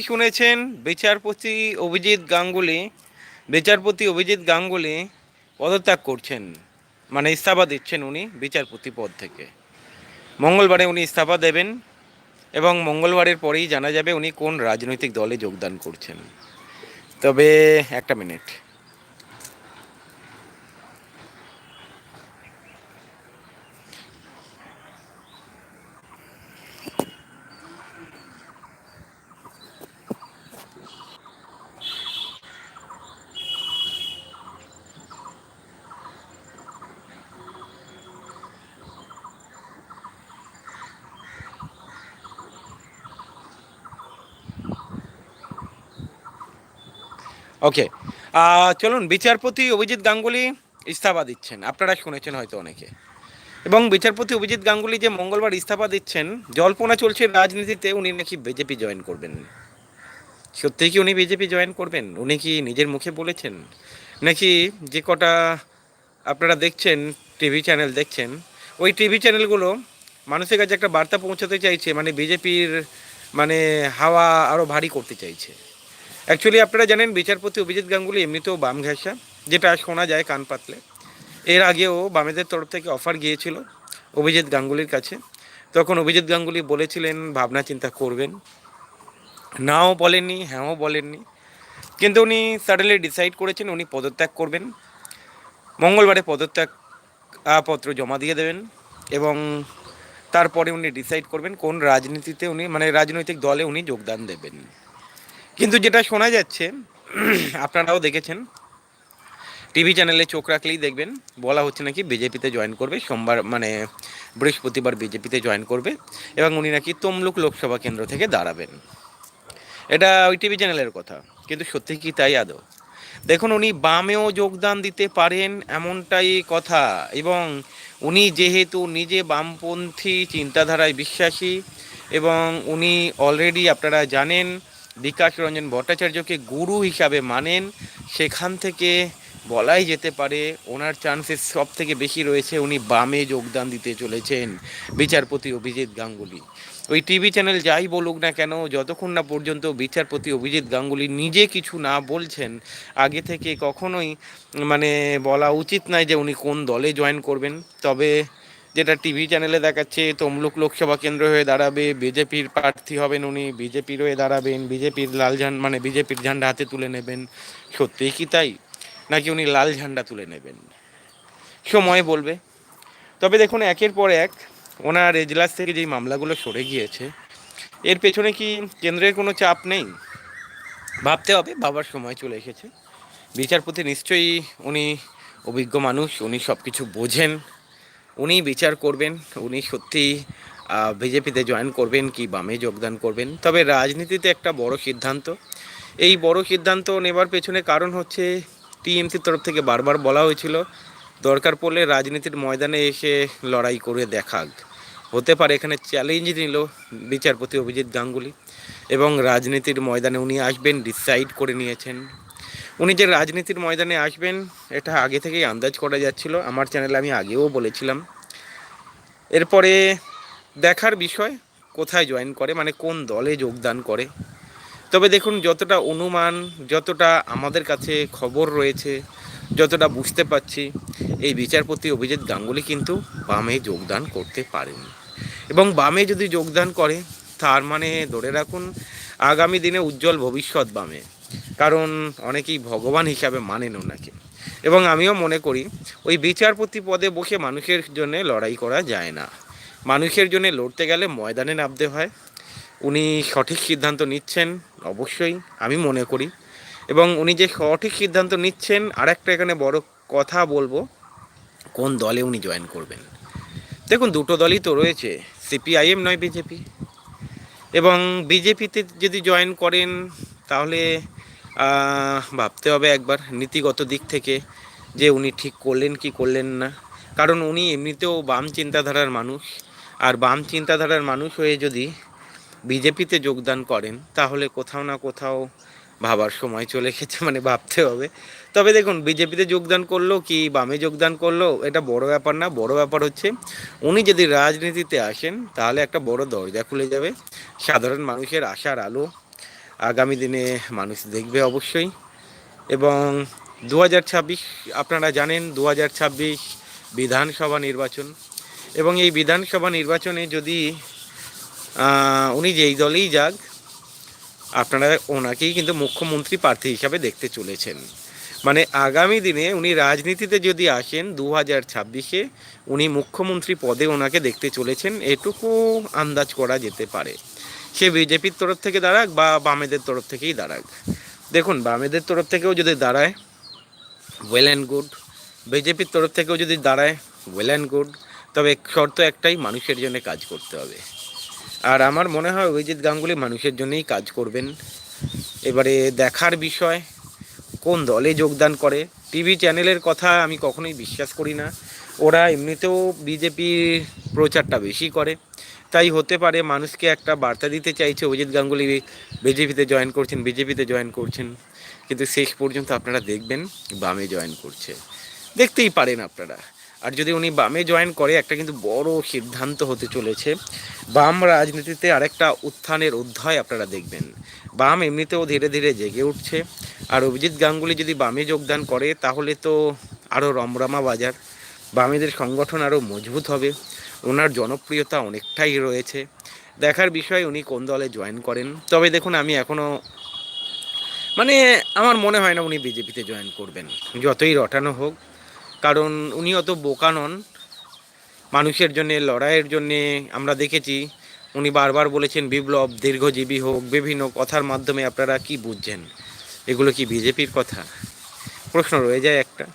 শুনেছেন বিচারপতি অভিজিৎ গাঙ্গুলি, বিচারপতি অভিজিৎ গাঙ্গুলি পদত্যাগ করছেন মানে ইস্তফা দিচ্ছেন উনি বিচারপতি পদ থেকে। মঙ্গলবারে উনি ইস্তফা দেবেন এবং মঙ্গলবারের পরেই জানা যাবে উনি কোন রাজনৈতিক দলে যোগদান করছেন। তবে একটা মিনিট। ওকে চলুন, বিচারপতি অভিজিৎ গাঙ্গুলি ইস্তফা দিচ্ছেন। আপনারা শুনেছেন হয়তো অনেকে। এবং বিচারপতি অভিজিৎ গাঙ্গুলি যে মঙ্গলবার ইস্তফা দিচ্ছেন, জল্পনা চলছে রাজনীতিতে উনি নাকি বিজেপি জয়েন করবেন। সত্যিই কি উনি বিজেপি জয়েন করবেন? উনি কি নিজের মুখে বলেছেন? নাকি যে কটা আপনারা দেখছেন টিভি চ্যানেল দেখছেন, ওই টিভি চ্যানেলগুলো মানুষের কাছে একটা বার্তা পৌঁছাতে চাইছে মানে বিজেপির মানে হাওয়া আরও ভারী করতে চাইছে। অ্যাকচুয়ালি আপনারা জানেন, বিচারপতি অভিজিৎ গাঙ্গুলি এমনিতেও বাম ঘেঁষা, যেটা শোনা যায় কান পাতলে। এর আগেও বামেদের তরফ থেকে অফার গিয়েছিল অভিজিৎ গাঙ্গুলির কাছে। তখন অভিজিৎ গাঙ্গুলি বলেছিলেন, ভাবনা চিন্তা করবেন। নাও বলেননি, হ্যাঁও বলেননি। কিন্তু উনি সাডেনলি ডিসাইড করেছেন, উনি পদত্যাগ করবেন। মঙ্গলবারে পদত্যাগ পত্র জমা দিয়ে দেবেন এবং তারপরে উনি ডিসাইড করবেন কোন রাজনীতিতে উনি মানে রাজনৈতিক দলে উনি যোগদান দেবেন। কিন্তু যেটা শোনা যাচ্ছে, আপনারাও দেখেছেন, টিভি চ্যানেলে চোখ রাখলেই দেখবেন, বলা হচ্ছে নাকি বিজেপিতে জয়েন করবে, সোমবার মানে বৃহস্পতিবার বিজেপিতে জয়েন করবে, এবং উনি নাকি তমলুক লোকসভা কেন্দ্র থেকে দাঁড়াবেন। এটা ওই টিভি চ্যানেলের কথা, কিন্তু সত্যি কি তাই আদৌ? দেখুন, উনি বামেও যোগদান দিতে পারেন এমনটাই কথা, এবং উনি যেহেতু নিজে বামপন্থী চিন্তাধারায় বিশ্বাসী, এবং উনি অলরেডি আপনারা জানেন বিকাশ রঞ্জন ভট্টাচার্যকে গুরু হিসাবে মানেন। সেখান থেকে বলাই যেতে পারে, ওনার চান্সেস সব থেকে বেশি রয়েছে, উনি বামে যোগদান দিতে চলেছেন বিচারপতি অভিজিৎ গাঙ্গুলি। ওই টিভি চ্যানেল যাই বলুক না কেন, যতক্ষণ না পর্যন্ত বিচারপতি অভিজিৎ গাঙ্গুলি নিজে কিছু না বলছেন, আগে থেকে কখনোই মানে বলা উচিত নয় যে উনি কোন দলে জয়েন করবেন। তবে যেটা টিভি চ্যানেলে দেখাচ্ছে, তমলুক লোকসভা কেন্দ্র হয়ে দাঁড়াবে, বিজেপির প্রার্থী হবেন উনি, বিজেপির হয়ে দাঁড়াবেন, বিজেপির লাল ঝান্ডা মানে বিজেপির ঝান্ডা হাতে তুলে নেবেন। সত্যিই কি তাই? নাকি উনি লাল ঝান্ডা তুলে নেবেন? সময় বলবে। তবে দেখুন, একের পর এক ওনার এজলাস থেকে যেই মামলাগুলো সরে গিয়েছে, এর পেছনে কি কেন্দ্রের কোনো চাপ নেই? ভাবতে হবে বাবার সময় চলে এসেছে। বিচারপতি নিশ্চয়ই উনি অভিজ্ঞ মানুষ, উনি সব কিছু বোঝেন। উনি বিচার করবেন, উনি সত্যি বিজেপিতে জয়েন করবেন কি বামে যোগদান করবেন। তবে রাজনীতিতে একটা বড় সিদ্ধান্ত। এই বড় সিদ্ধান্ত নেবার পেছনে কারণ হচ্ছে, টিএমসির তরফ থেকে বারবার বলা হয়েছিল, দরকার পড়লে রাজনীতির ময়দানে এসে লড়াই করে দেখাক। হতে পারে এখানে চ্যালেঞ্জ নিল বিচারপতি অভিজিৎ গাঙ্গুলি এবং রাজনীতির ময়দানে উনি আসবেন ডিসাইড করে নিয়েছেন। উনি যে রাজনীতির ময়দানে আসবেন, এটা আগে থেকেই আন্দাজ করা যাচ্ছিল। আমার চ্যানেলে আমি আগেও বলেছিলাম। এরপরে দেখার বিষয়, কোথায় জয়েন করে মানে কোন দলে যোগদান করে। তবে দেখুন, যতটা অনুমান, যতটা আমাদের কাছে খবর রয়েছে, যতটা বুঝতে পারছি, এই বিচারপতি অভিজিৎ গাঙ্গুলি কিন্তু বামে যোগদান করতে পারেন। এবং বামে যদি যোগদান করে, তার মানে ধরে রাখুন, আগামী দিনে উজ্জ্বল ভবিষ্যৎ বামে। কারণ অনেকেই ভগবান হিসাবে মানেন ওনাকে। এবং আমিও মনে করি, ওই বিচারপতি পদে বসে মানুষের জন্য লড়াই করা যায় না। মানুষের জন্য লড়তে গেলে ময়দানে নামতে হয়। উনি সঠিক সিদ্ধান্ত নিচ্ছেন, অবশ্যই, আমি মনে করি। এবং উনি যে সঠিক সিদ্ধান্ত নিচ্ছেন আর একটা এখানে বড় কথা বলব, কোন দলে উনি জয়েন করবেন। দেখুন, দুটো দলই তো রয়েছে, সিপিআইএম নয় বিজেপি। এবং বিজেপিতে যদি জয়েন করেন, তাহলে ভাবতে হবে একবার নীতিগত দিক থেকে যে উনি ঠিক করলেন কি করলেন না। কারণ উনি এমনিতেও বাম চিন্তাধারার মানুষ। আর বাম চিন্তাধারার মানুষ হয়ে যদি বিজেপিতে যোগদান করেন, তাহলে কোথাও না কোথাও ভাবার সময় চলে গেছে মানে ভাবতে হবে। তবে দেখুন, বিজেপিতে যোগদান করল কি বামে যোগদান করল, এটা বড় ব্যাপার না। বড় ব্যাপার হচ্ছে, উনি যদি রাজনীতিতে আসেন, তাহলে একটা বড় দরজা খুলে যাবে। সাধারণ মানুষের আশার আলো আগামী দিনে মানুষ দেখবে অবশ্যই। এবং দু হাজার ছাব্বিশ, আপনারা জানেন দু হাজার ছাব্বিশ বিধানসভা নির্বাচন। এবং এই বিধানসভা নির্বাচনে যদি উনি যেই দলেই যাক, আপনারা ওনাকেই কিন্তু মুখ্যমন্ত্রী প্রার্থী হিসাবে দেখতে চলেছেন। মানে আগামী দিনে উনি রাজনীতিতে যদি আসেন দু হাজার ছাব্বিশে, উনি মুখ্যমন্ত্রী পদে ওনাকে দেখতে চলেছেন। এটুকু আন্দাজ করা যেতে পারে। সে বিজেপির তরফ থেকে দাঁড়াক বা বামেদের তরফ থেকেই দাঁড়াক। দেখুন, বামেদের তরফ থেকেও যদি দাঁড়ায় ওয়েল অ্যান্ড গুড বিজেপির তরফ থেকেও যদি দাঁড়ায় ওয়েল অ্যান্ড গুড তবে শর্ত একটাই, মানুষের জন্য কাজ করতে হবে। আর আমার মনে হয় অভিজিৎ গাঙ্গুলি মানুষের জন্যই কাজ করবেন। এবারে দেখার বিষয়, কোন দলে যোগদান করে। টিভি চ্যানেলের কথা আমি কখনোই বিশ্বাস করি না। ওরা এমনিতেও বিজেপির প্রচারটা বেশি করে। তাই হতে পারে মানুষকে একটা বার্তা দিতে চাইছে অভিজিৎ গাঙ্গুলি, বিজেপিতে জয়েন করছেন, বিজেপিতে জয়েন করছেন। কিন্তু শেষ পর্যন্ত আপনারা দেখবেন বামে জয়েন করছে। দেখতেই পারেন আপনারা। আর যদি উনি বামে জয়েন করে, একটা কিন্তু বড় সিদ্ধান্ত হতে চলেছে। বাম রাজনীতিতে আরেকটা উত্থানের অধ্যায় আপনারা দেখবেন। বাম এমনিতেও ধীরে ধীরে জেগে উঠছে। আর অভিজিৎ গাঙ্গুলি যদি বামে যোগদান করে, তাহলে তো আরও রমরমা বাজার। বামেদের সংগঠন আরও মজবুত হবে। ওনার জনপ্রিয়তা অনেকটাই রয়েছে। দেখার বিষয় উনি কোন দলে জয়েন করেন? তবে দেখুন, আমি এখনও মানে আমার মনে হয় না উনি বিজেপিতে জয়েন করবেন। যতই রটানো হোক, কারণ উনি অত বোকা নন। মানুষের জন্যে, লড়াইয়ের জন্যে আমরা দেখেছি, উনি বারবার বলেছেন, বিপ্লব দীর্ঘজীবী হোক, বিভিন্ন কথার মাধ্যমে আপনারা কি বুঝছেন? এগুলো কি বিজেপির কথা? প্রশ্ন রয়ে যায় একটা।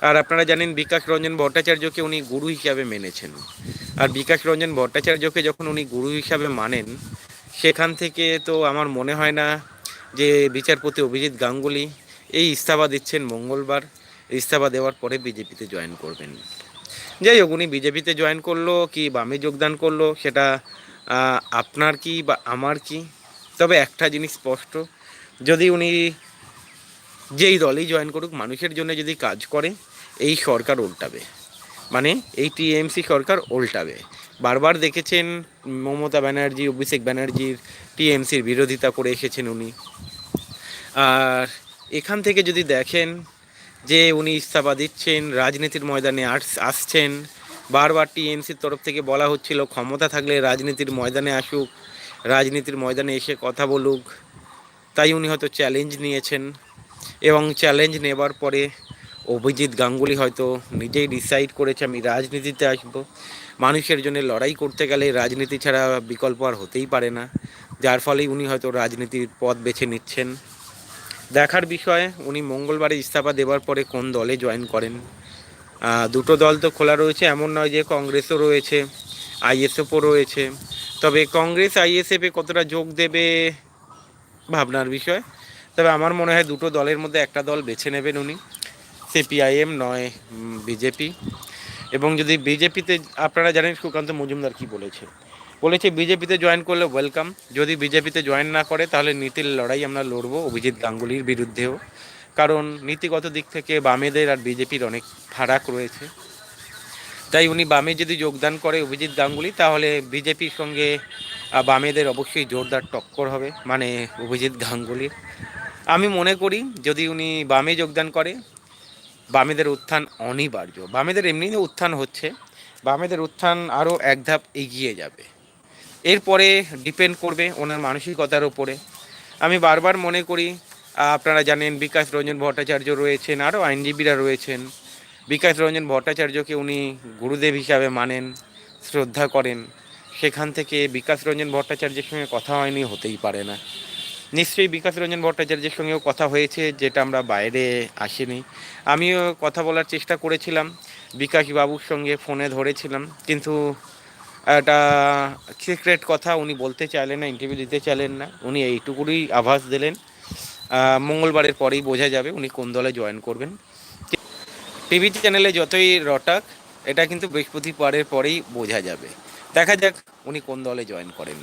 আর আপনারা জানেন, বিকাশ রঞ্জন ভট্টাচার্যকে উনি গুরু হিসাবে মেনেছেন। আর বিকাশ রঞ্জন ভট্টাচার্যকে যখন উনি গুরু হিসাবে মানেন, সেখান থেকে তো আমার মনে হয় না যে বিচারপতি অভিজিৎ গাঙ্গুলি এই ইস্তফা দিচ্ছেন মঙ্গলবার। ইস্তফা দেওয়ার পরে বিজেপিতে জয়েন করবেন। যাই হোক, উনি বিজেপিতে জয়েন করল কি বামে যোগদান করল সেটা আপনার কি বা আমার কি? তবে একটা জিনিস স্পষ্ট, যদি উনি যেই দলেই জয়েন করুক, মানুষের জন্য যদি কাজ করে, এই সরকার উল্টাবে। মানে এই টিএমসি সরকার উল্টাবে। বারবার দেখেছেন মমতা ব্যানার্জি, অভিষেক ব্যানার্জির টিএমসির বিরোধিতা করে এসেছেন উনি। আর এখান থেকে যদি দেখেন যে উনি ইস্তফা দিচ্ছেন, রাজনীতির ময়দানে আস- আসছেন, বারবার টিএমসির তরফ থেকে বলা হচ্ছিল ক্ষমতা থাকলে রাজনীতির ময়দানে আসুক, রাজনীতির ময়দানে এসে কথা বলুক। তাই উনি হয়তো চ্যালেঞ্জ নিয়েছেন এবং চ্যালেঞ্জ নেবার পরে অভিজিৎ গাঙ্গুলি হয়তো নিজেই ডিসাইড করেছে, আমি রাজনীতিতে আসব। মানুষের জন্য লড়াই করতে গেলে রাজনীতি ছাড়া বিকল্প আর হতেই পারে না। যার ফলেই উনি হয়তো রাজনীতির পথ বেছে নিচ্ছেন। দেখার বিষয়, উনি মঙ্গলবারে ইস্তফা দেওয়ার পরে কোন দলে জয়েন করেন? দুটো দল তো খোলা রয়েছে, এমন নয় যে কংগ্রেসও রয়েছে, আইএসএফও রয়েছে। তবে কংগ্রেস, আইএসএফে কতটা যোগ দেবে ভাবনার বিষয়। তবে আমার মনে হয় দুটো দলের মধ্যে একটা দল বেছে নেবেন উনি। সিপিআইএম নয় বিজেপি। এবং যদি বিজেপিতে, আপনারা জানেন সুকান্ত মজুমদার কি বলেছে? বলেছে, বিজেপিতে জয়েন করলে ওয়েলকাম যদি বিজেপিতে জয়েন না করে, তাহলে নীতির লড়াই আমরা লড়ব অভিজিৎ গাঙ্গুলির বিরুদ্ধেও। কারণ নীতিগত দিক থেকে বামেদের আর বিজেপির অনেক ফারাক রয়েছে। তাই উনি বামে যদি যোগদান করে অভিজিৎ গাঙ্গুলি, তাহলে বিজেপির সঙ্গে বামেদের অবশ্যই জোরদার টক্কর হবে মানে অভিজিৎ গাঙ্গুলির। আমি মনে করি, যদি উনি বামে যোগদান করে বামেদের উত্থান অনিবার্য। বামেদের এমনিতে উত্থান হচ্ছে, বামেদের উত্থান আরও এক ধাপ এগিয়ে যাবে। এরপরে ডিপেন্ড করবে ওনার মানসিকতার ওপরে আমি বারবার মনে করি, আপনারা জানেন বিকাশ রঞ্জন ভট্টাচার্য রয়েছেন আরও আইনজীবীরা রয়েছেন। বিকাশ রঞ্জন ভট্টাচার্যকে উনি গুরুদেব হিসাবে মানেন, শ্রদ্ধা করেন। সেখান থেকে বিকাশ রঞ্জন ভট্টাচার্যের সঙ্গে কথা হয়নি, হতেই পারে না। নিশ্চয়ই বিকাশ রঞ্জন ভট্টাচার্যের সঙ্গেও কথা হয়েছে, যেটা আমরা বাইরে আসিনি। আমিও কথা বলার চেষ্টা করেছিলাম, বিকাশ বাবুর সঙ্গে ফোনে ধরেছিলাম, কিন্তু একটা সিক্রেট কথা উনি বলতে চাইলেন না ইন্টারভিউ দিতে চাইলেন না। উনি এইটুকুই আভাস দিলেন। মঙ্গলবারের পরেই বোঝা যাবে উনি কোন দলে জয়েন করবেন। টিভি চ্যানেলে যতই রটাক, এটা কিন্তু বৃহস্পতিবারের পরেই বোঝা যাবে। দেখা যাক উনি কোন দলে জয়েন করেন